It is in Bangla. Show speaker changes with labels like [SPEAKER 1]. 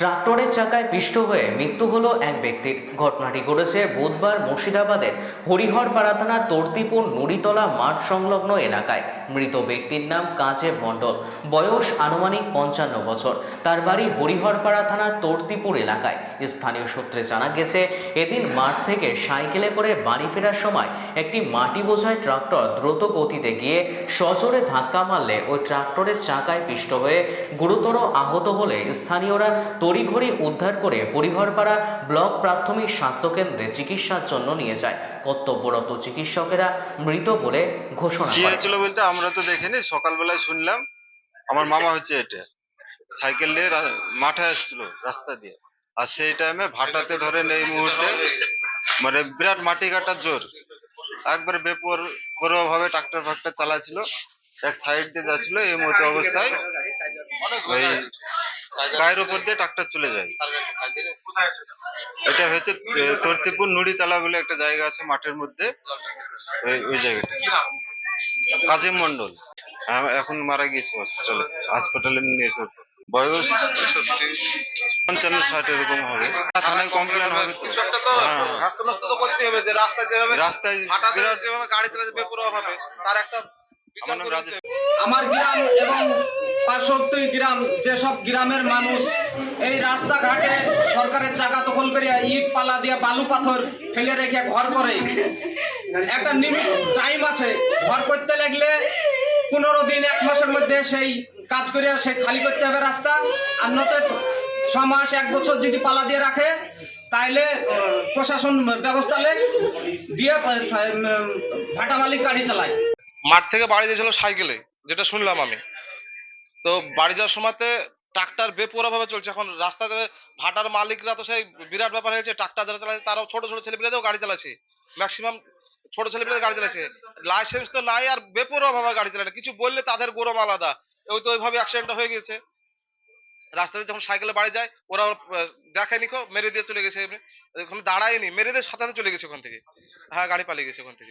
[SPEAKER 1] ট্রাক্টরের চাকায় পিষ্ট হয়ে মৃত্যু হলো এক ব্যক্তির। ঘটনাটি ঘটেছে বুধবার মুর্শিদাবাদের হরিহরপাড়া থানা তর্তিপুর নুড়িতলা মাঠ সংলগ্ন এলাকায়। মৃত ব্যক্তির নাম কাজে মণ্ডল। বয়স আনুমানিক পঞ্চান্ন বছর। তার বাড়ি হরিহরপাড়া থানা তর্তিপুর এলাকায়। স্থানীয় সূত্রে জানা গেছে, এদিন মাঠ থেকে সাইকেলে করে বাড়ি ফেরার সময় একটি মাটি বোঝায় ট্রাক্টর দ্রুত গতিতে গিয়ে সজোরে ধাক্কা মারলে ওই ট্রাক্টরের চাকায় পিষ্ট হয়ে গুরুতর আহত হলে স্থানীয়রা তড়িঘড়ি উদ্ধার করে পরিহরপাড়া ব্লক প্রাথমিক স্বাস্থ্যকেন্দ্রে চিকিৎসার জন্য নিয়ে যায়। কর্তব্যরত চিকিৎসকেরা মৃত বলে ঘোষণা
[SPEAKER 2] কি হয়েছিল বলতে আমরা তো দেখিনি, সকালবেলায় শুনলাম, আমার মামা হচ্ছে এটা। সাইকেল নিয়ে মাঠে আসছিল রাস্তা দিয়ে। আর সেই টাইমে ভাটাতে ধরেন এই মুহূর্তে মানে বিরাট মাটি কাটার জোর। একবারে বেপর ভাবে ট্রাক্টর ফাক্টর চালাচ্ছিল। এক সাইড দিয়ে যাচ্ছিল, এই মতো অবস্থায় ওই গায়ের উপর দিয়ে ট্রাক্টর চলে যায়। এটা হচ্ছে তর্তিপুর নুড়িতলা বলে একটা জায়গা আছে মাঠের মধ্যে। ওই জায়গাটা। কাজী মন্ডল এখন মারা গিয়েছে হসপিটালে হাসপাতালে নিয়ে এসে বয়স পঞ্চান্ন ষাট এরকম হবে। থানায় কমপ্লেন হবে তো। হ্যাঁ।
[SPEAKER 3] রাস্তা নষ্ট তো করতে হবে যে রাস্তায় যেভাবে
[SPEAKER 2] রাস্তায়
[SPEAKER 3] যেভাবে গাড়ি চালাতে বেপরোয়া ভাবে তার একটা
[SPEAKER 2] আমার
[SPEAKER 4] গ্রাম এবং পার্শ্ববর্তী গ্রাম, যেসব গ্রামের মানুষ এই রাস্তাঘাটে সরকারের চাকা দখল করিয়া ইট পালা দিয়ে বালু পাথর ফেলে রেখে ঘর করে, একটা টাইম আছে। ঘর করতে লাগলে পনেরো দিন, এক মাসের মধ্যে সেই কাজ করিয়া সে খালি করতে হবে রাস্তা। আর নচেত ছ মাস, এক বছর যদি পালা দিয়ে রাখে, তাইলে প্রশাসন ব্যবস্থা দিয়ে ভাটা মালিক গাড়ি চালায়।
[SPEAKER 3] মাঠ থেকে বাড়ি দিয়েছিল সাইকেলে, যেটা শুনলাম আমি। তো বাড়ি যাওয়ার সময়তে ট্রাক্টর বেপোরা ভাবে চলছে। এখন রাস্তাতে ভাটার মালিকরা তো সেই বিরাট ব্যাপার হয়েছে, ট্রাক্টর যারা চালাচ্ছে তারাও ছোট ছোট ছেলেপিলেদেরও গাড়ি চালাচ্ছে। ম্যাক্সিমাম ছোট ছেলেপিলেদের গাড়ি চালাচ্ছে। লাইসেন্স তো নাই আর বেপরোয়া ভাবে গাড়ি চালাচ্ছে কিছু বললে তাদের গরম আলাদা। ওই তো ওইভাবে অ্যাক্সিডেন্ট হয়ে গেছে রাস্তাতে যখন সাইকেলে বাড়ি যায়, ওরা দেখেনি মেরে দিয়ে চলে গেছে। এমনি। ওখানে দাঁড়ায়নি, মেরে দিয়ে সাথে চলে গেছে ওখান থেকে। হ্যাঁ গাড়ি পালিয়ে গেছে ওখান থেকে।